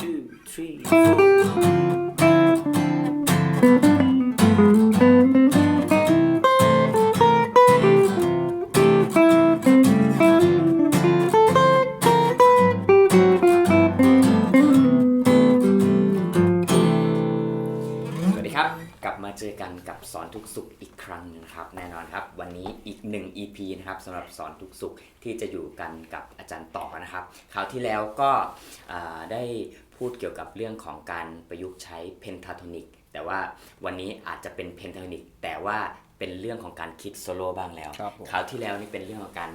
two, three, four. สวัสดีครับกลับมาเจอกันกับสอนทุกสุขอีกครั้งหนึงนะครับ แน่นอนครับ วันนี้อีกหนึ่ง EP นะครับสำหรับสอนทุกสุขที่จะอยู่กันกับอาจารย์ต่อนะครับคราวที่แล้วก็ได้ พูดเกี่ยวกับเรื่องของการประยุกต์ใช้เพนทาโทนิกแต่ว่าวันนี้อาจจะเป็นเพนทาโทนิกแต่ว่าเป็นเรื่องของการคิดโซโล่บ้างแล้วครับผม คราวที่แล้วนี่เป็นเรื่องของการ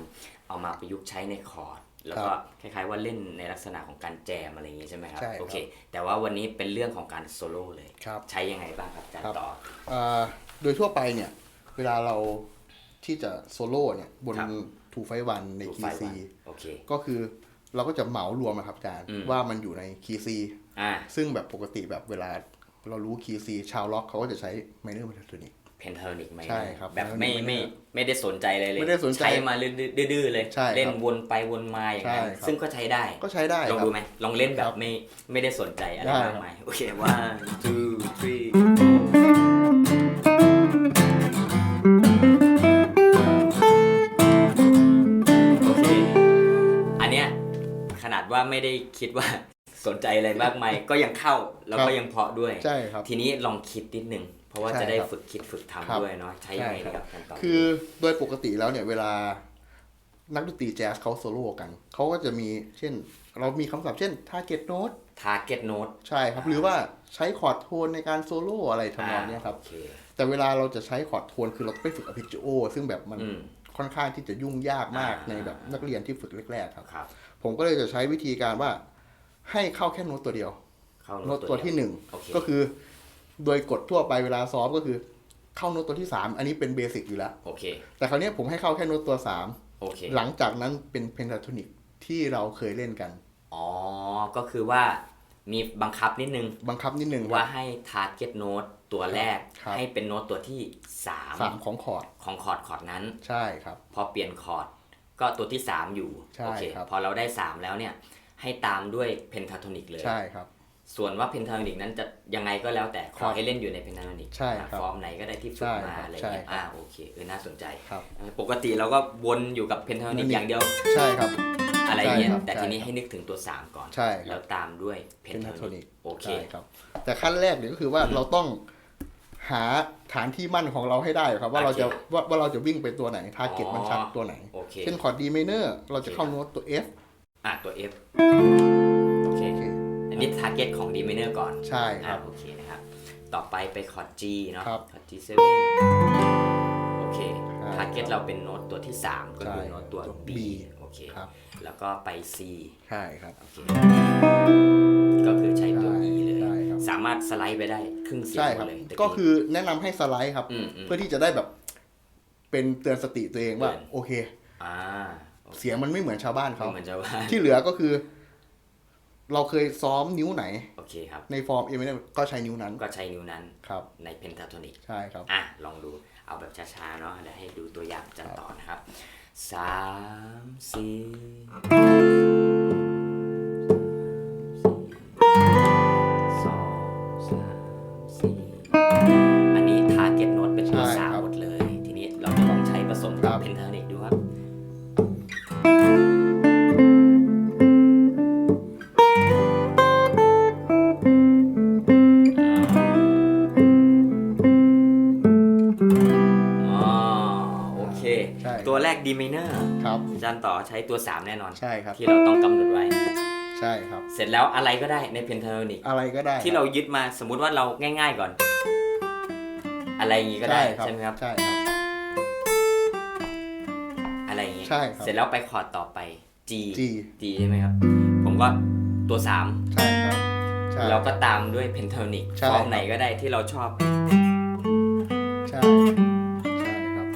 เอามาประยุกต์ใช้ในคอร์ดแล้วก็คล้ายๆว่าเล่นในลักษณะของการแจมอะไรอย่างงี้ใช่ไหมครับใช่ครับ โอเค แต่ว่าวันนี้เป็นเรื่องของการโซโล่เลย ครับ ใช้ยังไงบ้างครับอาจารครับย์ต่ออ่าโดยทั่วไปเนี่ย เวลาเราที่จะโซโล่เนี่ย บนครับ ทูไฟวันในดูคีไฟย์ซีวันโอเค ก็คือ เราก็จะเหมารวมนะครับอาจารย์อืมว่ามันอยู่ในคีย์ซีอ่าซึ่งแบบปกติแบบเวลาเรารู้คีย์ซีชาวล็อกเขาก็จะใช้ไมเนอร์มันทนิกเพนเทอร์นิกไหมใช่ครับแบบไม่ไม่ไม่ไม่ได้สนใจเลยเลยไม่ได้สนใจใช้มาดื้อๆเลยใช่ครับเล่นวนไปวนมาอย่างนั้นใช่ครับซึ่งก็ใช้ได้ก็ใช้ได้ลองครับดูไหมลองเล่นแบครับบไม่ไม่ได้สนใจอะไรได้มากครับมายโอเค one two three ว่าไม่ได้คิดว่าสนใจอะไรมากมายก็ยังเข้าแล้วก็ยังเพาะด้วย ใช่ครับ ทีนี้ลองคิดนิดนึง เพราะว่าใช่จะได้ครับฝึกคิดฝึกครัทำบด้วยเนาะใช้ยังไงใช่ดีครับครับขั้นตอนคือโดยปกติแล้วเนี่ยเวลานักดนตรีแจ๊สเขาโซโล่กัน เขาก็จะมีเช่น เรามีคำศัพท์เช่น target note ทาร์เก็ตโน้ตใช่ครับ หรือว่าใช้คอร์ดโทนในการโซโล่อะไรทำนองเนี้ยครับโอเคแต่เวลาเราจะใช้คอร์ดโทนคือเราต้องไปฝึกอ p พ g จิโอซึ่งแบบมันอืม ค่อนข้างที่จะยุ่งยากมากอ่าในแบบนักเรียนที่ฝึกแรกๆครับครับ ผมก็เลยจะใช้วิธีการว่าให้เข้าแค่โน้ตตัวเดียวเข้าโน้ตตัวที่หนึ่งโอเคก็คือ โดยกฎทั่วไปเวลาซ้อมก็คือ เข้าโน้ตตัวที่สามอันนี้เป็นเบสิกอยู่แล้วโอเค แต่คราวเนี้ยผมให้เข้าแค่โน้ตตัวสามโอเคหลังจากนั้นเป็นเพนทาโทนิกที่เราเคยเล่นกัน อ๋อ ก็คือว่ามีบังคับนิดนึง บังคับนิดนึงว่าว่าให้ target note ตั วแรกครับให้เป็นโน้ตตัวที่สาม3ของคอร์ดของคอร์ดคอร์ดนั้น ใช่ครับ พอเปลี่ยนคอร์ดก็ตัวที่3อยู่ใช่โอเคครับพอเราได้3แล้วเนี่ยให้ตามด้วยเพนทาโทนิกเลยใช่ครับส่วนว่าเพนทาโทนิกนั้นจะยังไงก็แล้วแต่ขครัอบให้เล่นอยู่ในเพนทาโทนิกใช่ครับฟอร์มไหนก็ได้ที่ฝึกใช่มาครับอะไรใช่เงี้ยครับอ่าโอเคเออน่าสนใจครับปกติเราก็วนอยู่กับเพนทาโทนิก Pentatonik อย่างเดียวใช่ครับ อะไรเงี้ยใช่ครับแต่ทีนี้ใช่ครับให้นึกถึงตัว 3 ก่อนใช่ครับแล้วตามด้วยเพเพนนทาทาโทโทนินิกกโอเคใช่ครับแต่ขั้นแรกเนี่ยก็คือว่าเราต้อง หาฐานที่มั่นของเราให้ได้ครับ ว่าเราจะโอเคว่าว่าเราจะวิ่งไปตัวไหนทาร์เก็ตอ๋อมันชัดตัวไหน โอเค เช่นคอร์ดดีไมเนอร์เราจะเข้าโน้ตตัว F อะตัว F โอเคโอเคอันนี้ target ของ D minor ก่อนใช่คอะรับโอเคนะครับ ต่อไปไปคอร์ด G เนาะครับคอร์ด G7 โอเคใช่ target เราเป็นโน้ตตัวที่ 3 ก็คือใช่โน้ตตัวตัว B B โอเค ครับ แล้วก็ไป C ใช่ครับ โอเคามารถสไลด์ไปได้ครึ่งเสียงใช่หมครัดบเลยตะก็คือแนะนำให้สไลด์ครับอืมอืม เพื่อที่จะได้แบบเป็นเตือนสติตัวเองว่า เตือน โอเค อ่าเสียงมันไม่เหมือนชาวบ้านเขาเหมือนจะว่าที่เหลือก็คือ เราเคยซ้อมนิ้วไหน โอเคครับ ในฟอร์มเอเมเนก็ใช้นิ้วนั้นก็ใช้นิ้วนั้นครับ ใน pentatonic ใช่ครับ อะลองดูเอาแบบช้าๆเนาะแล้วให้ดูตัวอย่างจันต่อนะครับสามสี่ส สมครักับบเพนทานิกดูครับอ๋อโอเคใช่ตัวแรก D minor ครับอาจารย์ต่อใช้ตัว 3 แน่นอน ใช่ครับ ที่เราต้องกำหนดไว้ ใช่ครับ เสร็จแล้วอะไรก็ได้ในเพนทานิกอะไรก็ได้ ที่เรายึดมาสมมุติว่าเราง่าย ๆก่อน อะไรอย่างงี้ก็ได้ครับใช่ไหมครับ ใช่ครับ ใช่ครับเสร็จแล้วไปคอร์ดต่อไป G G G ใช่ไหมครับ ผมก็ตัวใช่ครับใช่3เราก็ตามด้วยเพนทานิกใช่ ฟอร์มไหนก็ได้ที่เราชอบ ใช่ใช่ครับ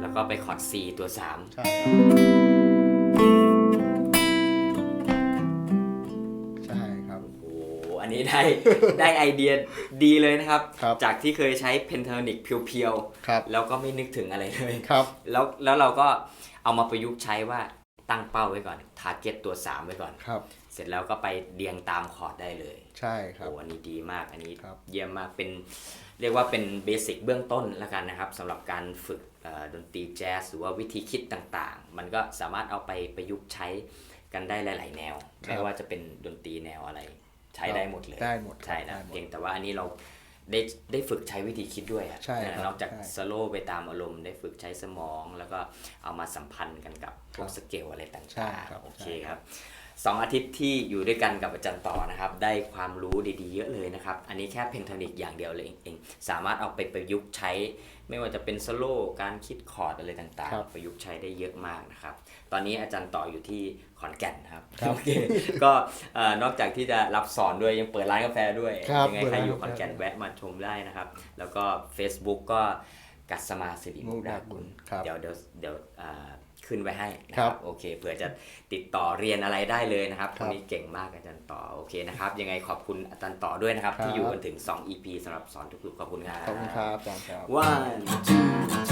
แล้วก็ไปคอร์ด C ตัว 3 ใช่ครับ ได้ได้ไอเดียดีเลยนะครับ ครับจากที่เคยใช้เพนทานิกเพียวครับๆแล้วก็ไม่นึกถึงอะไรเลยครับ แล้วแล้วเราก็เอามาประยุกต์ใช้ว่าตั้งเป้าไว้ก่อนทาร์เก็ตตัว 3 ไว้ก่อน ครับ เสร็จแล้วก็ไปเรียงตามคอร์ดได้เลย ใช่ครับ โอ้อันนี้ดีมาก อันนี้ครับเยี่ยมมาก เป็นเรียกว่าเป็นเบสิกเบื้องต้นแล้วกันนะครับสำหรับการฝึกเอ่อดนตรีแจ๊สหรือว่าวิธีคิดต่างๆ มันก็สามารถเอาไปประยุกต์ใช้กันได้หลาย ๆ แนวไม่ว่าจะเป็นดนตรีแนวอะไร ใช้ได้หมดเลยได้หมดใช่นะได้หมดเพียงแต่ว่าอันนี้เราได้ได้ฝึกใช้วิธีคิดด้วยอะใช่ครับนอกจากใช่สโลว์ไปตามอารมณ์ ได้ฝึกใช้สมอง แล้วก็เอามาสัมพันธ์กันกับพวกครับสเกลอะไรต่างๆใช่ครับโอเคใช่ครับ สองอาทิตย์ที่อยู่ด้วยกันกับอาจารย์ต่อนะครับ ได้ความรู้ดีๆ เยอะเลยนะครับ อันนี้แค่เพนทานิกอย่างเดียวเลยเอง สามารถเอาไปประยุกต์ใช้ ไม่ว่าจะเป็นสโลว์การคิดคอร์ดอะไรต่างครับๆ ประยุกต์ใช้ได้เยอะมากนะครับ ตอนนี้อาจารย์ต่ออยู่ที่ขอนแก่นนะครับครับโอเคก็เอ่อนอกจากที่จะรับสอนด้วยยังเปิดร้านกาแฟด้วยครับยัไงเปิดใครร้านอยู่กาแฟขอนแก่นแวะมาชมได้นะครับ แล้วก็ Facebook ก็ กัสมาสิริมุกดากุลครับเดี๋ยวเดี๋ยวเดี๋ยวอ่าขึ้นไว้ให้นะคครัรับบโอเคเผื่อจะติดต่อเรียนอะไรได้เลยนะครับคครับนนี้เก่งมากอาจารย์ต่อโอเคนะครับ ยังไงขอบคุณอาจารย์ต่อด้วยนะครับครับ ที่อยู่กันถึง 2 EP สำหรับสอนทุกๆขอบคุณครับขอบคุณครับอาจารย์ครับ one two